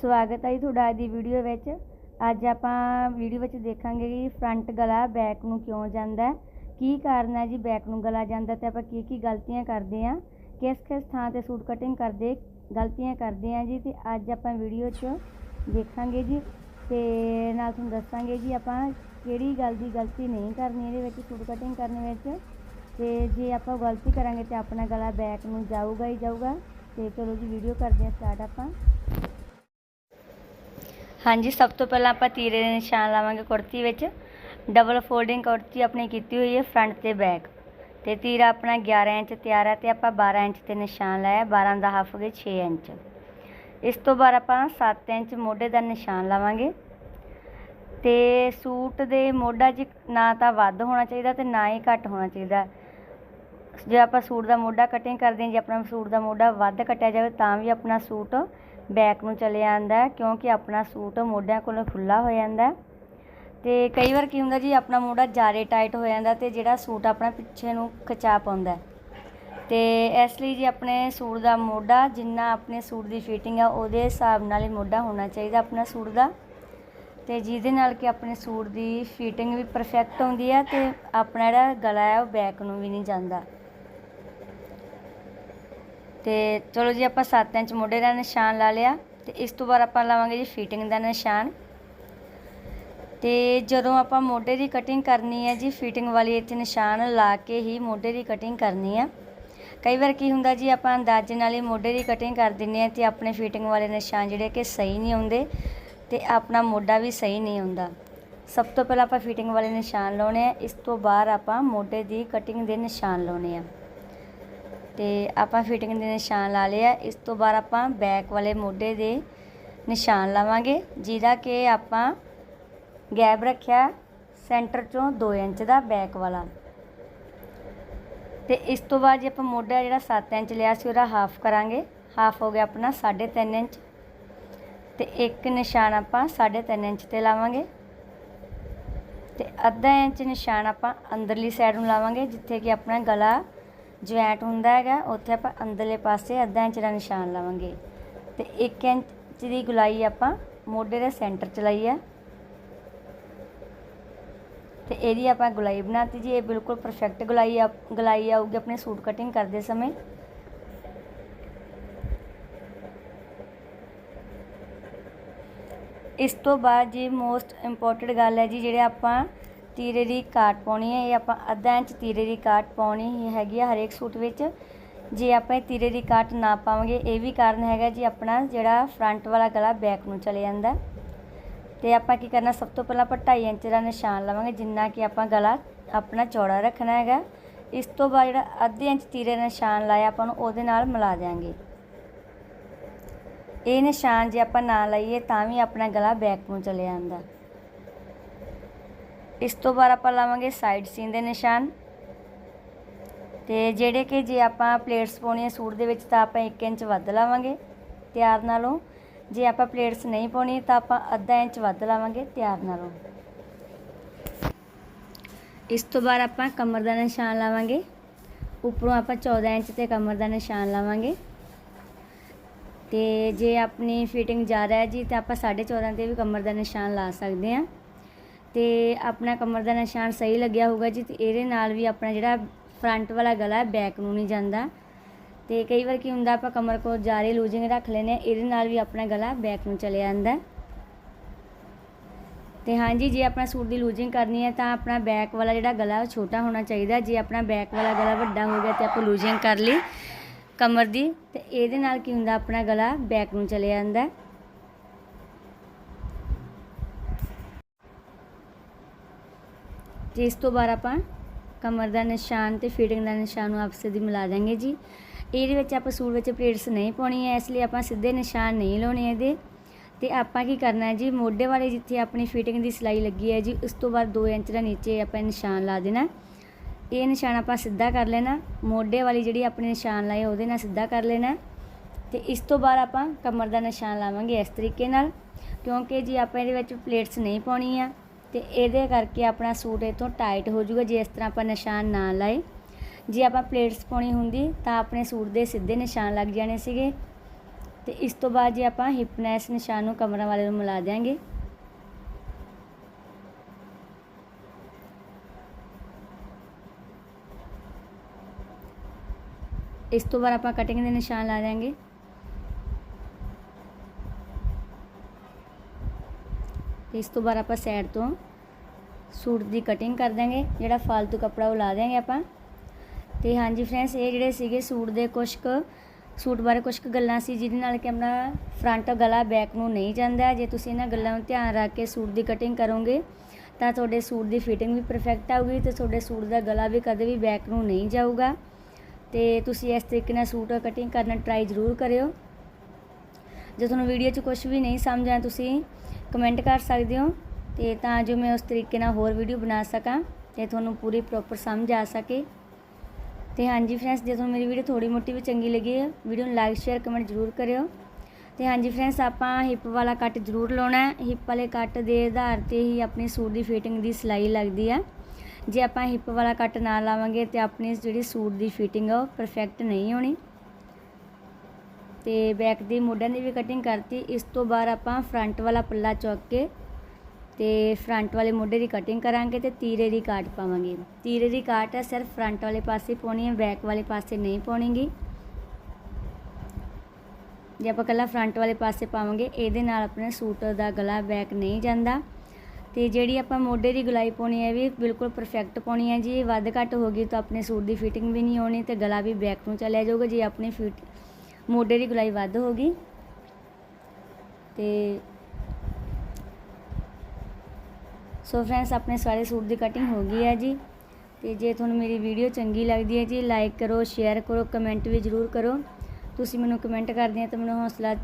ਸਵਾਗਤ ਹੈ ਜੀ ਤੁਹਾਡਾ ਅੱਜ ਦੀ ਵੀਡੀਓ ਵਿੱਚ। ਅੱਜ ਆਪਾਂ ਵੀਡੀਓ ਵਿੱਚ ਦੇਖਾਂਗੇ ਕਿ ਫਰੰਟ ਗਲਾ ਬੈਕ ਨੂੰ ਕਿਉਂ ਜਾਂਦਾ ਕੀ ਕਾਰਨ ਹੈ ਜੀ ਬੈਕ ਨੂੰ ਗਲਾ ਜਾਂਦਾ ਤੇ ਆਪਾਂ ਕੀ ਕੀ ਗਲਤੀਆਂ ਕਰਦੇ ਆ ਕਿਸ ਕਿਸ ਥਾਂ ਤੇ ਸੂਟ ਕਟਿੰਗ ਕਰਦੇ, ਗਲਤੀਆਂ ਕਰਦੇ ਆ ਜੀ ਤੇ ਅੱਜ ਆਪਾਂ ਵੀਡੀਓ 'ਚ ਦੇਖਾਂਗੇ ਜੀ ਤੇ ਨਾਲ ਤੁਹਾਨੂੰ ਦੱਸਾਂਗੇ ਜੀ ਆਪਾਂ ਕਿਹੜੀ ਗੱਲ ਦੀ ਗਲਤੀ ਨਹੀਂ ਕਰਨੀ ਇਹਦੇ ਵਿੱਚ ਸੂਟ ਕਟਿੰਗ ਕਰਨ ਵਿੱਚ ਤੇ ਜੇ ਆਪਾਂ ਗਲਤੀ ਕਰਾਂਗੇ ਤੇ ਆਪਣਾ ਗਲਾ ਬੈਕ ਨੂੰ ਜਾਊਗਾ ਹੀ ਜਾਊਗਾ ਤੇ ਚਲੋ ਜੀ ਵੀਡੀਓ ਕਰਦੇ ਹਾਂ ਸਟਾਰਟ ਆਪਾਂ। ਹਾਂਜੀ, ਸਭ ਤੋਂ ਪਹਿਲਾਂ ਆਪਾਂ ਤੀਰੇ ਦੇ ਨਿਸ਼ਾਨ ਲਾਵਾਂਗੇ ਕੁੜਤੀ ਵਿੱਚ। ਡਬਲ ਫੋਲਡਿੰਗ ਕੁੜਤੀ ਆਪਣੀ ਕੀਤੀ ਹੋਈ ਹੈ ਫਰੰਟ ਤੇ ਬੈਕ ਤੇ ਤੀਰਾ ਆਪਣਾ 11 ਇੰਚ ਤਿਆਰ ਹੈ ਤੇ ਆਪਾਂ 12 ਇੰਚ ਤੇ ਨਿਸ਼ਾਨ ਲਾਇਆ 12 ਦਾ ਹਾਫ ਹੋ 6 ਇੰਚ। ਇਸ ਤੋਂ ਬਾਅਦ ਆਪਾਂ 7 ਇੰਚ ਮੋਢੇ ਦਾ ਨਿਸ਼ਾਨ ਲਾਵਾਂਗੇ। ਤੇ ਸੂਟ ਦੇ ਮੋਢਾ 'ਚ ਨਾ ਤਾਂ ਵੱਧ ਹੋਣਾ ਚਾਹੀਦਾ ਤੇ ਨਾ ਹੀ ਘੱਟ ਹੋਣਾ ਚਾਹੀਦਾ। ਜੇ ਆਪਾਂ ਸੂਟ ਦਾ ਮੋਢਾ ਕਟਿੰਗ ਕਰਦੇ ਹਾਂ, ਜੇ ਆਪਣਾ ਸੂਟ ਦਾ ਮੋਢਾ ਵੱਧ ਕੱਟਿਆ ਜਾਵੇ ਤਾਂ ਵੀ ਆਪਣਾ ਸੂਟ ਬੈਕ ਨੂੰ ਚਲੇ ਜਾਂਦਾ ਕਿਉਂਕਿ ਆਪਣਾ ਸੂਟ ਮੋਢਿਆਂ ਕੋਲੋਂ ਖੁੱਲਾ ਹੋ ਜਾਂਦਾ ਹੈ। ਤੇ ਕਈ ਵਾਰ ਕੀ ਹੁੰਦਾ ਜੀ, ਆਪਣਾ ਮੋਢਾ ਜ਼ਿਆਦਾ ਟਾਈਟ ਹੋ ਜਾਂਦਾ ਤੇ ਜਿਹੜਾ ਸੂਟ ਆਪਣਾ ਪਿੱਛੇ ਨੂੰ ਖਿਚਾ ਪਾਉਂਦਾ ਹੈ। ਤੇ ਇਸ ਲਈ ਜੀ ਆਪਣੇ ਸੂਟ ਦਾ ਮੋਢਾ, ਜਿੰਨਾ ਆਪਣੇ ਸੂਟ ਦੀ ਫਿਟਿੰਗ ਆ, ਉਹਦੇ ਹਿਸਾਬ ਨਾਲ ਹੀ ਮੋਢਾ ਹੋਣਾ ਚਾਹੀਦਾ ਆਪਣਾ ਸੂਟ ਦਾ। ਤੇ ਜਿਹਦੇ ਨਾਲ ਕਿ ਆਪਣੇ ਸੂਟ ਦੀ ਫਿਟਿੰਗ ਵੀ ਪਰਫੈਕਟ ਹੁੰਦੀ ਹੈ ਤੇ ਆਪਣਾ ਜਿਹੜਾ ਗਲਾ ਹੈ, ਉਹ ਬੈਕ ਨੂੰ ਵੀ ਨਹੀਂ ਜਾਂਦਾ। ਤੇ ਚਲੋ ਜੀ ਆਪਾਂ 7 ਇੰਚ ਮੋਢੇ ਦਾ ਨਿਸ਼ਾਨ ਲਾ ਲਿਆ ਤੇ ਇਸ ਤੋਂ ਬਾਅਦ ਆਪਾਂ ਲਾਵਾਂਗੇ ਜੀ ਫਿਟਿੰਗ ਦਾ ਨਿਸ਼ਾਨ। ਤੇ ਜਦੋਂ ਆਪਾਂ ਮੋਢੇ ਦੀ ਕਟਿੰਗ ਕਰਨੀ ਹੈ ਜੀ ਫਿਟਿੰਗ ਵਾਲੀ ਇੱਥੇ ਨਿਸ਼ਾਨ ਲਾ ਕੇ ਹੀ ਮੋਢੇ ਦੀ ਕਟਿੰਗ ਕਰਨੀ ਹੈ ਕਈ ਵਾਰ ਕੀ ਹੁੰਦਾ ਜੀ, ਆਪਾਂ ਅੰਦਾਜ਼ੇ ਨਾਲ ਹੀ ਮੋਢੇ ਦੀ ਕਟਿੰਗ ਕਰ ਦਿੰਨੇ ਆ ਤੇ ਆਪਣੇ ਫਿਟਿੰਗ ਵਾਲੇ ਨਿਸ਼ਾਨ ਜਿਹੜੇ ਕਿ ਸਹੀ ਨਹੀਂ ਆਉਂਦੇ ਤੇ ਆਪਣਾ ਮੋਢਾ ਵੀ ਸਹੀ ਨਹੀਂ ਹੁੰਦਾ ਸਭ ਤੋਂ ਪਹਿਲਾਂ ਆਪਾਂ ਫਿਟਿੰਗ ਵਾਲੇ ਨਿਸ਼ਾਨ ਲਾਉਣੇ ਆ, ਇਸ ਤੋਂ ਬਾਅਦ ਆਪਾਂ ਮੋਢੇ ਦੀ ਕਟਿੰਗ ਦੇ ਨਿਸ਼ਾਨ ਲਾਉਣੇ ਆ। ਤੇ ਆਪਾਂ ਫਿਟਿੰਗ ਦੇ ਨਿਸ਼ਾਨ ਲਾ ਲਿਆ ਇਸ ਤੋਂ ਬਾਅਦ ਆਪਾਂ ਬੈਕ ਵਾਲੇ ਮੋਢੇ ਦੇ ਨਿਸ਼ਾਨ ਲਾਵਾਂਗੇ, ਜਿਹਦਾ ਕਿ ਆਪਾਂ ਗੈਪ ਰੱਖਿਆ ਸੈਂਟਰ ਚੋਂ 2 ਇੰਚ ਦਾ ਬੈਕ ਵਾਲਾ। ਤੇ ਇਸ ਤੋਂ ਬਾਅਦ ਜੇ ਆਪਾਂ ਮੋਢਾ ਜਿਹੜਾ 7 ਇੰਚ ਲਿਆ ਸੀ, ਉਹਦਾ ਹਾਫ ਕਰਾਂਗੇ। ਹਾਫ ਹੋ ਗਿਆ ਆਪਣਾ 3.5 ਇੰਚ। ਤੇ ਇੱਕ ਨਿਸ਼ਾਨ ਆਪਾਂ 3.5 ਇੰਚ ਤੇ ਲਾਵਾਂਗੇ। ਤੇ ਅੱਧਾ ਇੰਚ ਨਿਸ਼ਾਨ ਆਪਾਂ ਅੰਦਰਲੀ ਸਾਈਡ ਨੂੰ ਲਾਵਾਂਗੇ, ਜਿੱਥੇ ਕਿ ਆਪਣਾ ਗਲਾ ਜੁਆਇੰਟ ਹੁੰਦਾ ਹੈਗਾ, ਉੱਥੇ ਆਪਾਂ ਅੰਦਰਲੇ ਪਾਸੇ ਅੱਧਾ ਇੰਚ ਦਾ ਨਿਸ਼ਾਨ ਲਾਵਾਂਗੇ। ਤੇ 1 ਇੰਚ ਦੀ ਗੁਲਾਈ ਆਪਾਂ ਮੋਢੇ ਦੇ ਸੈਂਟਰ ਚ ਲਈ ਆ। ਤੇ ਇਹਦੀ ਆਪਾਂ ਗੁਲਾਈ ਬਣਾਤੀ ਜੀ, ਇਹ ਬਿਲਕੁਲ ਪਰਫੈਕਟ ਗੁਲਾਈ ਆ, ਗੁਲਾਈ ਆਊਗੀ ਆਪਣੇ ਸੂਟ ਕਟਿੰਗ ਕਰਦੇ ਸਮੇਂ। ਇਸ ਤੋਂ ਬਾਅਦ ਜੀ ਮੋਸਟ ਇੰਪੋਰਟੈਂਟ ਗੱਲ ਹੈ ਜੀ, ਜਿਹੜੇ ਆਪਾਂ ਤੀਰੇ ਦੀ ਕਾਟ ਪਾਉਣੀ ਹੈ, ਇਹ ਆਪਾਂ ਅੱਧਾ ਇੰਚ ਤੀਰੇ ਦੀ ਕਾਟ ਪਾਉਣੀ ਹੈਗੀ ਆ ਹਰੇਕ ਸੂਟ ਵਿੱਚ। ਜੇ ਆਪਾਂ ਇਹ ਤੀਰੇ ਦੀ ਕਾਟ ਨਾ ਪਾਵਾਂਗੇ, ਇਹ ਵੀ ਕਾਰਨ ਹੈਗਾ ਜੀ ਆਪਣਾ ਜਿਹੜਾ ਫਰੰਟ ਵਾਲਾ ਗਲਾ ਬੈਕ ਨੂੰ ਚਲੇ ਜਾਂਦਾ। ਤੇ ਆਪਾਂ ਕੀ ਕਰਨਾ, ਸਭ ਤੋਂ ਪਹਿਲਾਂ ਆਪਾਂ 2.5 ਇੰਚ ਦਾ ਨਿਸ਼ਾਨ ਲਵਾਂਗੇ, ਜਿੰਨਾ ਕਿ ਆਪਾਂ ਗਲਾ ਆਪਣਾ ਚੌੜਾ ਰੱਖਣਾ ਹੈਗਾ। ਇਸ ਤੋਂ ਬਾਅਦ ਜਿਹੜਾ ਅੱਧੇ ਇੰਚ ਤੀਰੇ ਦਾ ਨਿਸ਼ਾਨ ਲਾਇਆ, ਆਪਾਂ ਨੂੰ ਉਹਦੇ ਨਾਲ ਮਿਲਾ ਦਿਆਂਗੇ। ਇਹ ਨਿਸ਼ਾਨ ਜੇ ਆਪਾਂ ਨਾ ਲਾਈਏ, ਤਾਂ ਵੀ ਆਪਣਾ ਗਲਾ ਬੈਕ ਨੂੰ ਚਲੇ ਜਾਂਦਾ। ਇਸ ਤੋਂ ਬਾਅਦ ਆਪਾਂ ਲਾਵਾਂਗੇ ਸਾਈਡ ਸੀਨ ਦੇ ਨਿਸ਼ਾਨ। ਤੇ ਜਿਹੜੇ ਕਿ ਜੇ ਆਪਾਂ ਪਲੇਟਸ ਪਾਉਣੀਆਂ ਸੂਟ ਦੇ ਵਿੱਚ ਤਾਂ ਆਪਾਂ 1 ਇੰਚ ਵੱਧ ਲਾਵਾਂਗੇ, ਤਿਆਰ ਨਾਲੋਂ। ਜੇ ਆਪਾਂ ਪਲੇਟਸ ਨਹੀਂ ਪਾਉਣੀ ਤਾਂ ਆਪਾਂ ਅੱਧਾ ਇੰਚ ਵੱਧ ਲਾਵਾਂਗੇ, ਤਿਆਰ ਨਾਲੋਂ। ਇਸ ਤੋਂ ਬਾਅਦ ਆਪਾਂ ਕਮਰ ਦਾ ਨਿਸ਼ਾਨ ਲਾਵਾਂਗੇ। ਉੱਪਰੋਂ ਆਪਾਂ 14 ਇੰਚ ਤੇ ਕਮਰ ਦਾ ਨਿਸ਼ਾਨ ਲਾਵਾਂਗੇ। ਤੇ ਜੇ ਆਪਣੀ ਫਿਟਿੰਗ ਜ਼ਿਆਦਾ ਹੈ ਜੀ ਤਾਂ ਆਪਾਂ 14.5 ਤੇ ਵੀ ਕਮਰ ਦਾ ਨਿਸ਼ਾਨ ਲਾ ਸਕਦੇ ਹਾਂ। ਤੇ ਆਪਣਾ ਕਮਰ ਦਾ ਨਿਸ਼ਾਨ ਸਹੀ ਲੱਗਿਆ ਹੋਊਗਾ ਜੀ, ਤੇ ਇਹਦੇ ਨਾਲ ਵੀ ਆਪਣਾ ਜਿਹੜਾ ਫਰੰਟ ਵਾਲਾ ਗਲਾ ਬੈਕ ਨੂੰ ਨਹੀਂ ਜਾਂਦਾ। ਤੇ ਕਈ ਵਾਰ ਕੀ ਹੁੰਦਾ, ਆਪਾਂ ਕਮਰ ਕੋਲ ਜਾਰੇ ਲੂਜਿੰਗ ਰੱਖ ਲੈਨੇ ਆ ਇਹਦੇ ਨਾਲ ਵੀ ਆਪਣਾ ਗਲਾ ਬੈਕ ਨੂੰ ਚਲੇ ਜਾਂਦਾ ਤੇ ਹਾਂਜੀ ਜੇ ਆਪਣਾ ਸੂਟ ਦੀ ਲੂਜਿੰਗ ਕਰਨੀ ਹੈ, ਤਾਂ ਆਪਣਾ ਬੈਕ ਵਾਲਾ ਜਿਹੜਾ ਗਲਾ ਉਹ ਛੋਟਾ ਹੋਣਾ ਚਾਹੀਦਾ ਜੇ ਆਪਣਾ ਬੈਕ ਵਾਲਾ ਗਲਾ ਵੱਡਾ ਹੋ ਗਿਆ ਤੇ ਆਪਾਂ ਲੂਜਿੰਗ ਕਰ ਲਈ ਕਮਰ ਦੀ, ਤੇ ਇਹਦੇ ਨਾਲ ਕੀ ਹੁੰਦਾ, ਆਪਣਾ ਗਲਾ ਬੈਕ ਨੂੰ ਚਲੇ ਜਾਂਦਾ ਤੇ ਇਸ ਤੋਂ ਬਾਅਦ ਆਪਾਂ ਕਮਰ ਦਾ ਨਿਸ਼ਾਨ ਤੇ ਫਿਟਿੰਗ ਦਾ ਨਿਸ਼ਾਨ ਨੂੰ ਆਪਸੇ ਦੀ ਮਿਲਾ ਦਾਂਗੇ ਜੀ। ਇਹਦੇ ਵਿੱਚ ਆਪਾਂ ਸੂਟ ਵਿੱਚ ਪਲੇਟਸ ਨਹੀਂ ਪਾਉਣੀ ਹੈ, ਇਸ ਲਈ ਆਪਾਂ ਸਿੱਧੇ ਨਿਸ਼ਾਨ ਨਹੀਂ ਲਾਉਣੇ ਇਹਦੇ। ਤੇ ਆਪਾਂ ਕੀ ਕਰਨਾ ਹੈ ਜੀ, ਮੋਢੇ ਵਾਲੇ ਜਿੱਥੇ ਆਪਣੀ ਫਿਟਿੰਗ ਦੀ ਸਿਲਾਈ ਲੱਗੀ ਹੈ ਜੀ, ਉਸ ਤੋਂ ਬਾਅਦ 2 ਇੰਚ ਦਾ ਨੀਚੇ ਆਪਾਂ ਨਿਸ਼ਾਨ ਲਾ ਦੇਣਾ। ਇਹ ਨਿਸ਼ਾਨ ਆਪਾਂ ਸਿੱਧਾ ਕਰ ਲੈਣਾ, ਮੋਢੇ ਵਾਲੀ ਜਿਹੜੀ ਆਪਣੇ ਨਿਸ਼ਾਨ ਲਾਏ ਉਹਦੇ ਨਾਲ ਸਿੱਧਾ ਕਰ ਲੈਣਾ। ਤੇ ਇਸ ਤੋਂ ਬਾਅਦ ਆਪਾਂ ਕਮਰ ਦਾ ਨਿਸ਼ਾਨ ਲਾਵਾਂਗੇ ਇਸ ਤਰੀਕੇ ਨਾਲ, ਕਿਉਂਕਿ ਜੀ ਆਪਾਂ ਇਹਦੇ ਵਿੱਚ ਪਲੇਟਸ ਨਹੀਂ ਪਾਉਣੀ ਆ ਤੇ ਇਹਦੇ ਕਰਕੇ ਆਪਣਾ ਸੂਟ ਇਥੋਂ ਟਾਈਟ ਹੋ ਜਾਊਗਾ ਜੇ ਇਸ ਤਰ੍ਹਾਂ ਆਪਾਂ ਨਿਸ਼ਾਨ ਨਾ ਲਾਏ। ਜੇ ਆਪਾਂ ਪਲੇਟਸ ਪਾਉਣੀ ਹੁੰਦੀ ਤਾਂ ਆਪਣੇ ਸੂਟ ਦੇ ਸਿੱਧੇ ਨਿਸ਼ਾਨ ਲੱਗ ਜਾਣੇ ਸੀਗੇ। ਤੇ ਇਸ ਤੋਂ ਬਾਅਦ ਜੇ ਆਪਾਂ ਹਿਪਨੈਸ ਨਿਸ਼ਾਨ ਨੂੰ ਕਮਰਾਂ ਵਾਲੇ ਨੂੰ ਮਿਲਾ ਦਿਆਂਗੇ। ਇਸ ਤੋਂ ਬਾਅਦ ਆਪਾਂ ਕਟਿੰਗ ਦੇ ਨਿਸ਼ਾਨ ਲਾ ਦਿਆਂਗੇ। ਤੇ ਇਸ ਤੋਂ ਬਾਅਦ ਆਪਾਂ ਸਾਈਡ ਤੋਂ ਸੂਟ ਦੀ ਕਟਿੰਗ ਕਰ ਦਾਂਗੇ ਜਿਹੜਾ ਫालतू ਕੱਪੜਾ ਉਹ ਲਾ ਦਿਆਂਗੇ ਆਪਾਂ। ਤੇ ਹਾਂਜੀ ਫਰੈਂਡਸ ਇਹ ਜਿਹੜੇ ਸੀਗੇ ਸੂਟ ਦੇ ਕੁਝ ਕੁ, ਸੂਟ ਬਾਰੇ ਕੁਝ ਕੁ ਗੱਲਾਂ ਸੀ, ਜਿਹਦੇ ਨਾਲ ਕਿ ਆਪਣਾ ਫਰੰਟ ਗਲਾ ਬੈਕ ਨੂੰ ਨਹੀਂ ਜਾਂਦਾ। ਜੇ ਤੁਸੀਂ ਇਹਨਾਂ ਗੱਲਾਂ ਨੂੰ ਧਿਆਨ ਰੱਖ ਕੇ ਸੂਟ ਦੀ ਕਟਿੰਗ ਕਰੋਗੇ, ਤਾਂ ਤੁਹਾਡੇ ਸੂਟ ਦੀ ਫਿਟਿੰਗ ਵੀ ਪਰਫੈਕਟ ਆਊਗੀ ਤੇ ਤੁਹਾਡੇ ਸੂਟ ਦਾ ਗਲਾ ਵੀ ਕਦੇ ਵੀ ਬੈਕ ਨੂੰ ਨਹੀਂ ਜਾਊਗਾ। ਤੇ ਤੁਸੀਂ ਇਸ ਤਰੀਕੇ ਨਾਲ ਸੂਟ ਕਟਿੰਗ ਕਰਨਾ ਟਰਾਈ ਜ਼ਰੂਰ ਕਰਿਓ। ਜੇ ਤੁਹਾਨੂੰ ਵੀਡੀਓ 'ਚ ਕੁਝ ਵੀ ਨਹੀਂ ਸਮਝ ਆਇਆ ਤੁਸੀਂ ਕਮੈਂਟ ਕਰ ਸਕਦੇ ਹੋ ਤੇ ਤਾਂ ਜੋ ਮੈਂ ਉਸ ਤਰੀਕੇ ਨਾਲ ਹੋਰ ਵੀਡੀਓ ਬਣਾ ਸਕਾਂ ਤੇ ਤੁਹਾਨੂੰ ਪੂਰੀ ਪ੍ਰੋਪਰ ਸਮਝ ਆ ਸਕੇ। ਤੇ ਹਾਂਜੀ ਫਰੈਂਡਸ ਜੇ ਤੁਹਾਨੂੰ ਮੇਰੀ ਵੀਡੀਓ ਥੋੜੀ ਮੋਟੀ ਵੀ ਚੰਗੀ ਲੱਗੀ ਹੈ ਵੀਡੀਓ ਨੂੰ ਲਾਈਕ ਸ਼ੇਅਰ ਕਮੈਂਟ ਜ਼ਰੂਰ ਕਰਿਓ। ਤੇ ਹਾਂਜੀ ਫਰੈਂਡਸ ਆਪਾਂ ਹਿੱਪ ਵਾਲਾ ਕੱਟ ਜ਼ਰੂਰ ਲਾਉਣਾ ਹੈ। ਹਿੱਪ ਵਾਲੇ ਕੱਟ ਦੇ ਆਧਾਰ ਤੇ ਹੀ ਆਪਣੇ ਸੂਟ ਦੀ ਫਿਟਿੰਗ ਦੀ ਸਿਲਾਈ ਲੱਗਦੀ ਹੈ। ਜੇ ਆਪਾਂ ਹਿੱਪ ਵਾਲਾ ਕੱਟ ਨਾ ਲਾਵਾਂਗੇ ਤੇ ਆਪਣੀ ਜਿਹੜੀ ਸੂਟ ਦੀ ਫਿਟਿੰਗ ਆ ਉਹ ਪਰਫੈਕਟ ਨਹੀਂ ਹੋਣੀ। ਤੇ ਬੈਕ ਦੀ ਮੋਢਿਆਂ ਦੀ ਵੀ ਕਟਿੰਗ ਕਰਤੀ। ਇਸ ਤੋਂ ਬਾਅਦ ਆਪਾਂ ਫਰੰਟ ਵਾਲਾ ਪੱਲਾ ਚੁੱਕ ਕੇ ਤੇ ਫਰੰਟ ਵਾਲੇ ਮੋਢੇ ਦੀ ਕਟਿੰਗ ਕਰਾਂਗੇ ਤੇ ਤੀਰੇ ਦੀ ਕਾਟ ਪਾਵਾਂਗੇ। ਤੀਰੇ ਦੀ ਕਾਟ ਹੈ ਸਿਰਫ ਫਰੰਟ ਵਾਲੇ ਪਾਸੇ ਪਾਉਣੀ ਹੈ ਬੈਕ ਵਾਲੇ ਪਾਸੇ ਨਹੀਂ ਪਾਉਣੀਗੀ। ਜੇ ਆਪਾਂ ਕੱਲਾ ਫਰੰਟ ਵਾਲੇ ਪਾਸੇ ਪਾਵਾਂਗੇ, ਇਹਦੇ ਨਾਲ ਆਪਣੇ ਸੂਟ ਦਾ ਗਲਾ ਬੈਕ ਨਹੀਂ ਜਾਂਦਾ। ਤੇ ਜਿਹੜੀ ਆਪਾਂ ਮੋਢੇ ਦੀ ਗਲਾਈ ਪਾਉਣੀ ਹੈ ਵੀ ਬਿਲਕੁਲ ਪਰਫੈਕਟ ਪਾਉਣੀ ਹੈ ਜੀ। ਵੱਧ ਘੱਟ ਹੋ ਗਈ ਤਾਂ ਆਪਣੇ ਸੂਟ ਦੀ ਫਿਟਿੰਗ ਵੀ ਨਹੀਂ ਹੋਣੀ ਤੇ ਗਲਾ ਵੀ ਬੈਕ ਨੂੰ ਚਲਿਆ ਜਾਊਗਾ। ਜੇ ਆਪਣੀ ਫਿਟ ਮੋਢੇ ਦੀ ਗੁਲਾਈ ਵੱਧ ਹੋ ਗਈ ਤੇ ਸੋ ਫਰੈਂਡਸ ਆਪਣੇ ਸਾਰੇ ਸੂਟ ਦੀ ਕਟਿੰਗ ਹੋ ਗਈ ਹੈ ਜੀ। ਤੇ ਜੇ ਤੁਹਾਨੂੰ ਮੇਰੀ ਵੀਡੀਓ ਚੰਗੀ ਲੱਗਦੀ ਹੈ ਜੀ ਲਾਈਕ ਕਰੋ ਸ਼ੇਅਰ ਕਰੋ ਕਮੈਂਟ ਵੀ ਜ਼ਰੂਰ ਕਰੋ। ਤੁਸੀਂ ਮੈਨੂੰ ਕਮੈਂਟ ਕਰਦੇ ਆ ਤਾਂ ਮੈਨੂੰ ਹੌਸਲਾ